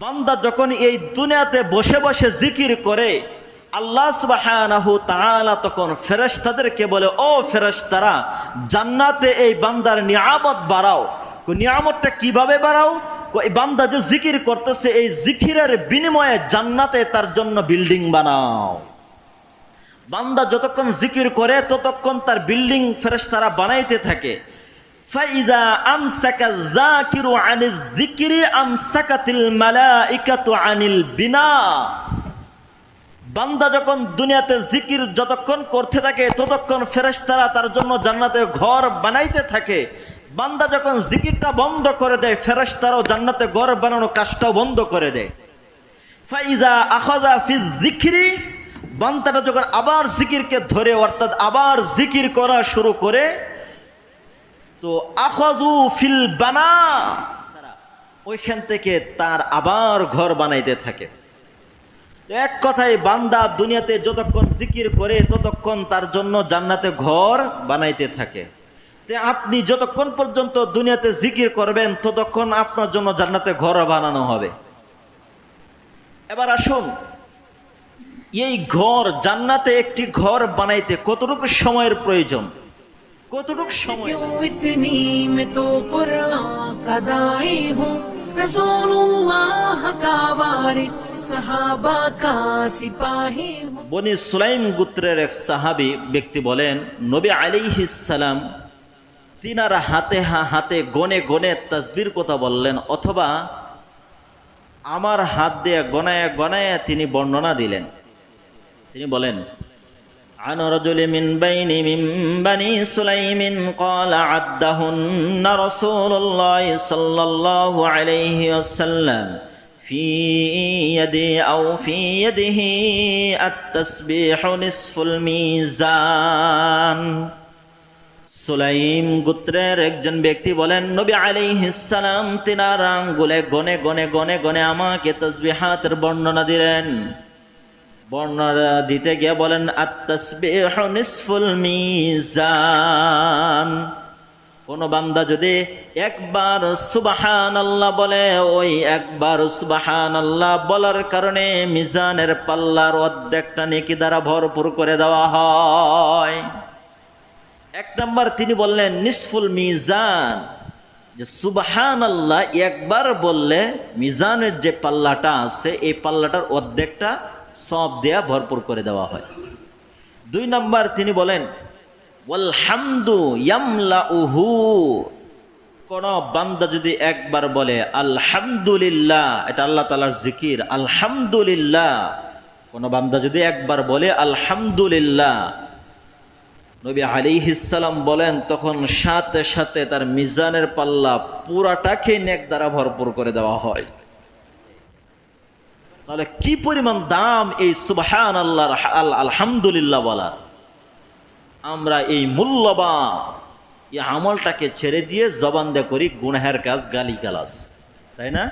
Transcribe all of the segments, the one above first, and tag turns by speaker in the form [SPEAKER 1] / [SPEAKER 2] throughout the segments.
[SPEAKER 1] বান্দা যখন এই দুনিয়াতে বসে বসে জিকির করে, আল্লাহ তাআলা তখন ফেরেশতাদেরকে বলে, ও ফেরেশতারা, জান্নাতে এই বান্দার নিয়ামত বাড়াও। নিয়ামতটা কীভাবে বাড়াও? এই বান্দা যে জিকির করতেছে, এই জিকিরের বিনিময়ে জান্নাতে তার জন্য বিল্ডিং বানাও। বান্দা যতক্ষণ জিকির করে, ততক্ষণ তার বিল্ডিং ফেরেশতারা বানাইতে থাকে। فإذا أمسك الذاكر عن الذكر أمسكت الملائكة عن البناء বান্দা যখন দুনিয়াতে জিকির যতক্ষণ করতে থাকে ততক্ষণ ফেরেশতারা তার জন্য জান্নাতে ঘর বানাইতে থাকে বান্দা যখন জিকিরটা বন্ধ করে দেয় ফেরেশতারাও জান্নাতে ঘর বানানো কাজটাও বন্ধ করে দেয় ফাইজা আখাযা ফি যিকরি বান্দাটা যখন আবার জিকিরকে ধরে অর্থাৎ আবার জিকির করা শুরু করে তো আখাযু ফিল বানা। ওইখান থেকে তার আবার ঘর বানাইতে থাকে। এক কথায় বান্দা দুনিয়াতে যতক্ষণ জিকির করে ততক্ষণ তার জন্য জান্নাতে ঘর বানাইতে থাকে। আপনি যতক্ষণ পর্যন্ত দুনিয়াতে জিকির করবেন ততক্ষণ আপনার জন্য জান্নাতে ঘর বানানো হবে। এবার আসুন, এই ঘর জান্নাতে একটি ঘর বানাইতে কতটুকু সময়ের প্রয়োজন? কতটুক সময়? বনি সুলাইম গুত্রের এক সাহাবি ব্যক্তি বলেন, নবী আলিহিসাল্লাম তিনার হাতে হা, হাতে গনে গনে তাসবির কথা বললেন, অথবা আমার হাত দিয়ে গনায় গনায় তিনি বর্ণনা দিলেন। তিনি বলেন عن رجل من بين من بني سليم قال عدهن رسول الله صلى الله عليه وسلم في يدي أو في يده التسبيح نصف الميزان সুলাইম গোত্রের একজন ব্যক্তি বলেন নবী আলাইহিসসালাম তিনার আঙ্গুলে গনে গনে গনে গনে আমাকে তসবিহাতের বর্ণনা দিলেন বর্ণনা দিতে গিয়ে বলেন, আত্তাসবিহ নিসফুল মিজান। কোন বান্দা যদি একবার সুবাহান আল্লাহ বলে, ওই একবার সুবাহান আল্লাহ বলার কারণে মিজানের পাল্লার অর্ধেকটা নেকি দ্বারা ভরপুর করে দেওয়া হয়। এক নম্বর তিনি বললেন, নিসফুল মিজান। যে সুবাহান আল্লাহ একবার বললে মিজানের যে পাল্লাটা আছে, এই পাল্লাটার অর্ধেকটা সব দেয়া ভরপুর করে দেওয়া হয়। দুই নম্বর তিনি বলেন, ওয়ালহামদু ইয়ামলাউহু। কোন বান্দা যদি একবার বলে, আলহামদুলিল্লাহ, এটা আল্লাহ তালার জিকির, আলহামদুলিল্লাহ। কোন বান্দা যদি একবার বলে, আলহামদুলিল্লাহ, নবী আলিহিসাল্লাম বলেন, তখন সাথে সাথে তার মিজানের পাল্লা পুরাটাকে নেক দ্বারা ভরপুর করে দেওয়া হয়। তাহলে কি পরিমাণ দাম এই সুবহান আল্লাহর আল- আলহামদুলিল্লাহ বলার? আমরা এই মূল্যবান এই আমলটাকে ছেড়ে দিয়ে জবান দিয়ে করি, গুনহের কাজ গালি গালাস তাই না?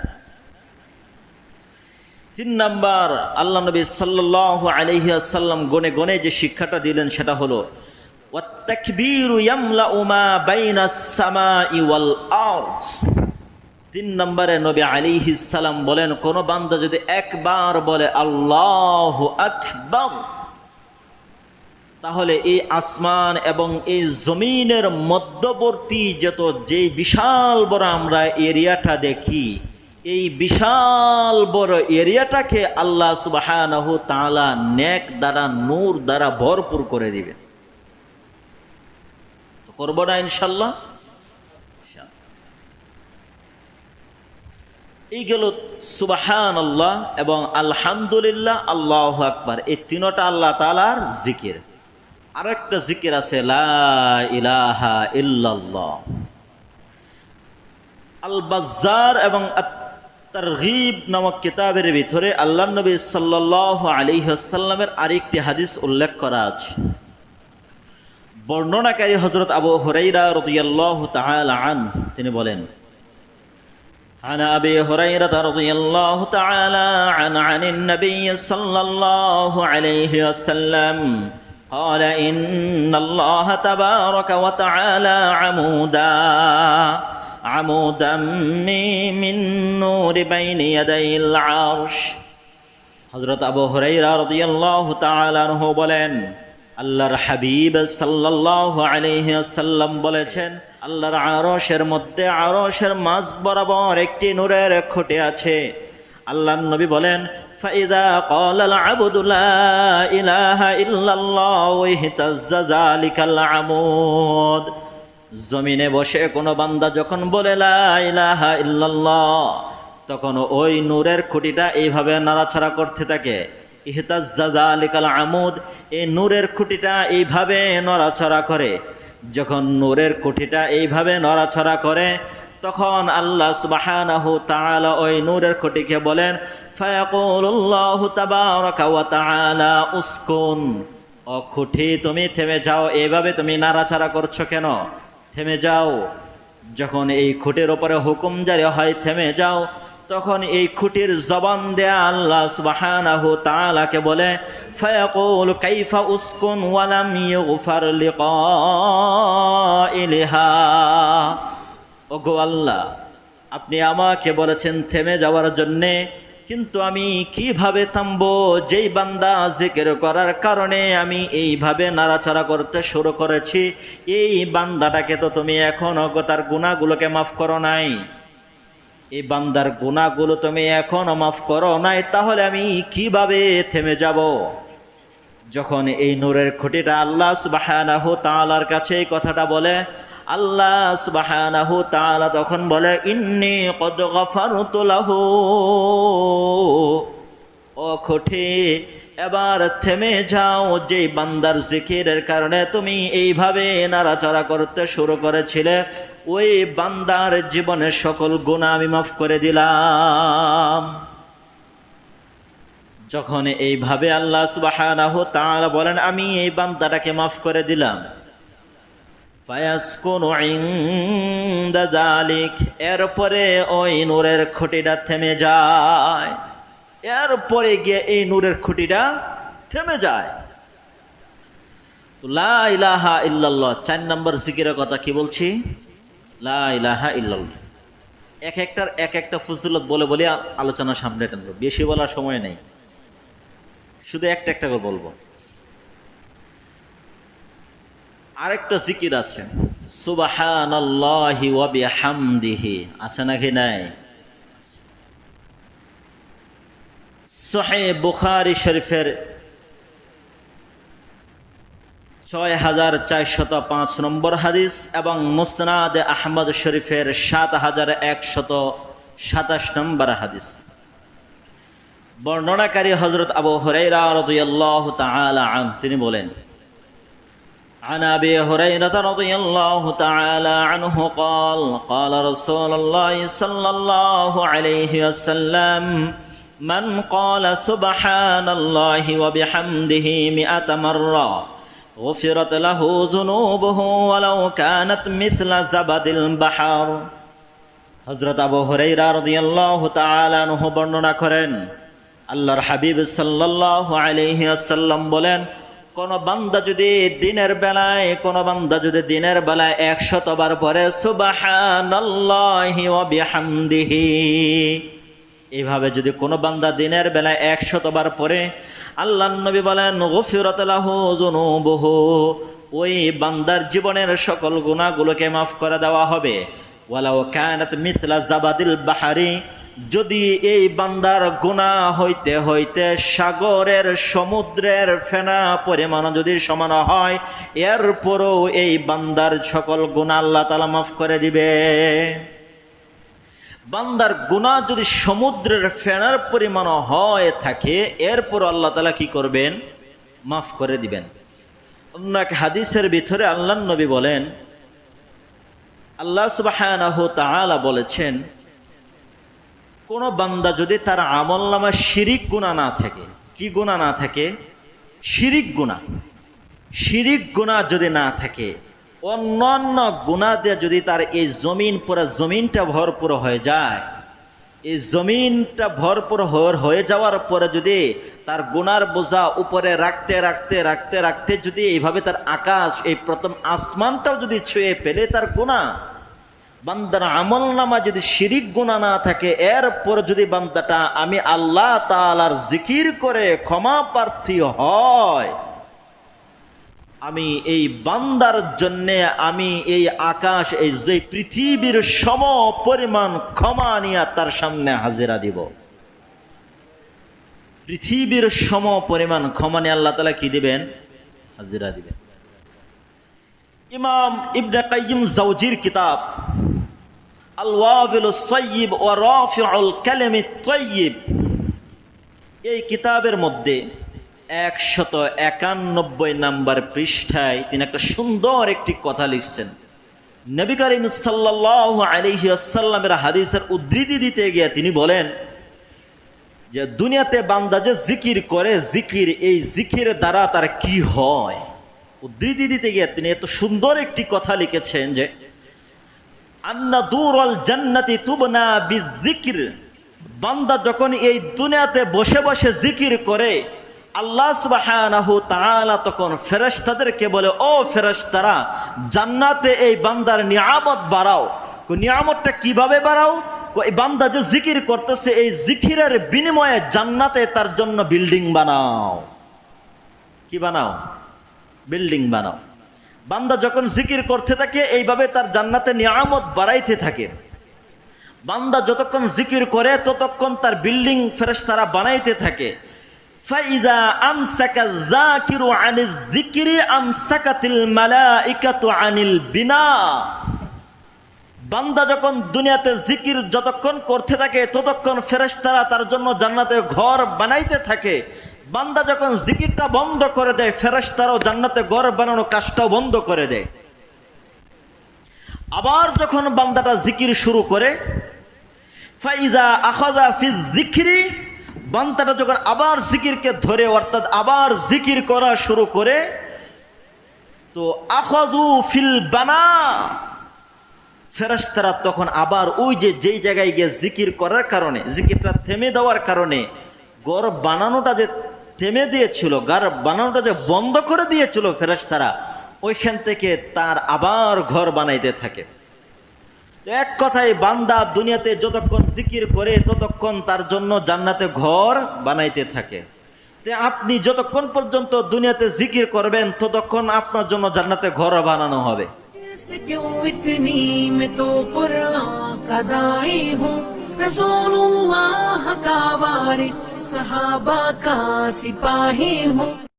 [SPEAKER 1] তিন নাম্বার, আল্লাহ নবী সাল্লাল্লাহু আলাইহি আসাল্লাম গনে গনে যে শিক্ষাটা দিলেন সেটা হলো, ওয়াত্তাকবীরু ইয়ামলাউ মা বাইনাস সামাই ওয়াল আরদ। তিন নম্বরে নবী আলী সালাম বলেন, কোন বান্দা যদি একবার বলে আল্লাহ আকবার, তাহলে এই আসমান এবং এই জমিনের মধ্যবর্তী যত যে বিশাল বড় আমরা এরিয়াটা দেখি, এই বিশাল বড় এরিয়াটাকে আল্লাহ সুবহানাহু তাআলা নেক দ্বারা, নূর দ্বারা ভরপুর করে দিবেন। করব না ইনশাল্লাহ? এই গেল সুবাহান আল্লাহ এবং আলহামদুলিল্লাহ, আল্লাহ আকবার। এই তিনটা আল্লাহ তালার জিকির। আরেকটা জিকির আছে ইলাহা ইল্লাল্লাহ। আল বাজ্জার এবং তারগিব নামক কিতাবের ভিতরে আল্লাহ নবী সাল্লাল্লাহু আলাইহি ওয়াসাল্লামের আরেকটি হাদিস উল্লেখ করা আছে। বর্ণনাকারী হযরত আবু হুরাইরা রাদিয়াল্লাহু তাআলা আন তিনি বলেন عن أبي هريرة رضي الله تعالى عن عن النبي صلى الله عليه وسلم قال إن الله تبارك وتعالى عمودا عمودا من نور بين يدي العرش হজরত আবু হুরাইরা রাদিয়াল্লাহু তাআলা আনহু বলেন আল্লাহর হাবিব সাল্লাল্লাহু আলাইহি ওয়াসাল্লাম বলেছেন আল্লাহর আরশের মধ্যে আরশের মাঝ বরাবর একটি নূরের খুঁটি আছে আল্লাহর নবী বলেন فإذا قال العبد لا إله إلا الله اهتز ذلك العمود জমিনে বসে কোনো বান্দা যখন বলে লা ইলাহা ইল্লাল্লাহ তখন ওই নূরের খুঁটিটা এইভাবে নাড়াছাড়া করতে থাকে ইহতাজ্জাজা আলিকাল আমুদ এই নূরের খুঁটিটা এইভাবে নড়াছড়া করে যখন নূরের খুঁটিটা এইভাবে নড়াছড়া করে, তখন আল্লাহ তাআলা ওই নূরের খুঁটিকে বলেন, ফায়াকুলুল্লাহু ওয়া ও খুঁটি তুমি থেমে যাও এইভাবে তুমি নাড়াচাড়া করছ কেন? থেমে যাও। যখন এই খুঁটির ওপরে হুকুম জারি হয়, থেমে যাও, তখন এই খুঁটির জবান দেয়া আল্লাহ তাআলাকে বলে ফায়াকুল কাইফা উসকুন ওয়ালাম ইউগফার লিকাইলিহা ওগো আল্লাহ, আপনি আমাকে বলেছেন থেমে যাওয়ার জন্যে, কিন্তু আমি কীভাবে থামবো? যেই বান্দা জিকির করার কারণে আমি এইভাবে নাড়াচাড়া করতে শুরু করেছি, এই বান্দাটাকে তো তুমি এখনও তার গুণাগুলোকে মাফ করো নাই। এই বান্দার গুণাগুলো তুমি এখনও মাফ করো নাই, তাহলে আমি কীভাবে থেমে যাব? যখন এই নূরের খুঁটিটা আল্লাহ সুবহানাহু তাআলার কাছে এই কথাটা বলে, আল্লাহ সুবহানাহু তাআলা তখন বলে, ইন্নি কদ গফারতু লাহু। ও খুঁটি, এবার থেমে যাও যে বান্দার জিকিরের কারণে তুমি এইভাবে নাড়াচাড়া করতে শুরু করেছিলে, ওই বান্দার জীবনের সকল গুণা আমি মাফ করে দিলাম। যখন এইভাবে আল্লাহ তাআলা বলেন, আমি এই বান্দাটাকে মাফ করে দিলাম। এরপরে ওই নূরের খুঁটিটা থেমে যায়। এরপরে গিয়ে এই নূরের খুঁটিটা থেমে যায়। তো লা ইলাহা ইল্লাল্লাহ, চার নম্বর জিকিরের কথা কি বলছি? লা ইলাহা ইল্লাল্লাহ। এক একটার এক একটা ফজিলত বলে বলে আলোচনা সামনে টানবো, বেশি বলার সময় নেই। শুধু একটা একটা করে বলব। আরেকটা জিকির আছে। সুবহানাল্লাহি আছে নাকি নাই? সহে বুখারি শরীফের ছয় হাজার চারশত পাঁচ নম্বর হাদিস এবং মুসনাদ আহমদ শরীফের সাত হাজার একশত সাতাশ নম্বর হাদিস। বর্ণনাকারী হজরত আবু হরাইরা রাদিয়াল্লাহু তাআলা আন তিনি বলেন عن ابي هريره رضي الله تعالى عنه قال قال رسول الله صلى الله عليه وسلم من قال سبحان الله وبحمده مئة مره غفرت له ذنوبه ولو كانت مثل زبد البحر হজরত আবু হুরাইরা রাদিয়াল্লাহু তাআলা আনহু বর্ণনা করেন আল্লাহর হাবিব সাল্লাল্লাহু আলাইহি ওয়াসাল্লাম বলেন, কোন বান্দা যদি দিনের বেলায়, কোন বান্দা যদি দিনের বেলায় একশতবার পরে বিহামদিহি। এইভাবে যদি কোনো বান্দা দিনের বেলায় একশতবার পরে আল্লাহ নবী বলেন, গফিরাত লাহু যুনুবুহু। ওই বান্দার জীবনের সকল গুণাগুলোকে মাফ করে দেওয়া হবে। ওয়ালাউ কানাত মিথলা জাবাদিল বাহারি। যদি এই বান্দার গুনাহ হইতে হইতে সাগরের সমুদ্রের ফেনা পরিমাণ যদি সমান হয়, এরপরও এই বান্দার সকল গুনাহ আল্লাহ তাআলা মাফ করে দিবে। বান্দার গুনাহ যদি সমুদ্রের ফেনার পরিমাণ হয় থাকে এরপর আল্লাহ তালা কি করবেন? মাফ করে দিবেন। অন্য এক হাদিসের ভিতরে আল্লাহ নবী বলেন, আল্লাহ তাআলা বলেছেন কোন বান্দা যদি তার আমল নামা শিরিক গুণা না থাকে, কি গুণা না থাকে? শিরিক গুণা শিরিক গুণা যদি না থাকে, অন্যান্য গুণা দিয়ে যদি তার এই জমিন পুরো জমিনটা ভরপুর হয়ে যায়, এই জমিনটা ভরপুর হয়ে- যাওয়ার পরে যদি তার গুনার বোঝা উপরে রাখতে রাখতে রাখতে রাখতে যদি এইভাবে তার আকাশ, এই প্রথম আসমানটাও যদি ছুঁয়ে পেলে তার গুণা বান্দার আমল নামা যদি শিরিক গুণা না থাকে, এরপর যদি বান্দাটা আমি আল্লাহ তালার জিকির করে ক্ষমা প্রার্থী হয়, আমি এই বান্দার জন্য আমি এই আকাশ, এই যে পৃথিবীর সম পরিমাণ ক্ষমা নিয়ে তার সামনে হাজিরা দিব। পৃথিবীর সম পরিমাণ ক্ষমা নিয়ে আল্লাহ তালা কি দিবেন? হাজিরা দিবেন। ইমাম ইবনে কাইয়িম জাওজির কিতাব সয়্যিব ওয়া রাফিউল কালামি তয়্যিব এই কিতাবের মধ্যে একশত একানব্বই নাম্বার পৃষ্ঠায় তিনি একটা সুন্দর একটি কথা লিখছেন। নবী করিম ওয়াসাল্লামের হাদিসের উদ্ধৃতি দিতে গিয়ে তিনি বলেন যে, দুনিয়াতে বান্দা যে জিকির করে, জিকির এই জিকির দ্বারা তার কি হয়? উদ্ধৃতি দিতে গিয়ে তিনি এত সুন্দর একটি কথা লিখেছেন যে বান্দা যখন এই দুনিয়াতে বসে বসে জিকির করে, আল্লাহ তাআলা তখন ফেরেশতাদেরকে বলে, ও ফেরেশতারা, জান্নাতে এই বান্দার নিয়ামত বাড়াও। নিয়ামতটা কীভাবে বাড়াও? এই বান্দা যে জিকির করতেছে, এই জিকিরের বিনিময়ে জান্নাতে তার জন্য বিল্ডিং বানাও। কি বানাও? বিল্ডিং বানাও। বান্দা যখন জিকির করতে থাকে, এইভাবে তার জান্নাতে নিয়ামত বাড়াইতে থাকে। বান্দা যতক্ষণ জিকির করে, ততক্ষণ তার বিল্ডিং ফেরেশতারা বানাইতে থাকে। বান্দা যখন দুনিয়াতে জিকির যতক্ষণ করতে থাকে, ততক্ষণ ফেরেশতারা তার জন্য জান্নাতে ঘর বানাইতে থাকে। বান্দা যখন জিকিরটা বন্ধ করে দেয়, ফেরেশতারাও জান্নাতে ঘর বানানো কাজটাও বন্ধ করে দেয়। আবার যখন বান্দাটা জিকির শুরু করে, ফাইজা আখাজা ফি জিকরি বান্দাটা যখন আবার জিকিরকে ধরে, অর্থাৎ আবার জিকির করা শুরু করে, তো আখাজু ফিল বানা, ফেরেশতারা তখন আবার ওই যে যেই জায়গায় গিয়ে জিকির করার কারণে, জিকিরটা থেমে দেওয়ার কারণে গড় বানানোটা যে থেমে দিয়েছিল, গার বানানোটা যে বন্ধ করে দিয়েছিল ফেরাস তারা ওইখান থেকে তার আবার ঘর বানাইতে থাকে। এক কথায় বান্দা দুনিয়াতে যতক্ষণ জিকির করে ততক্ষণ তার জন্য জান্নাতে ঘর বানাইতে থাকে। তে আপনি যতক্ষণ পর্যন্ত দুনিয়াতে জিকির করবেন ততক্ষণ আপনার জন্য জান্নাতে ঘর বানানো হবে।
[SPEAKER 2] رسول اللہ کا तो पुरा कदाई हूँ रसूलुल्लाह का वारिस सहाबा का सिपाही हूँ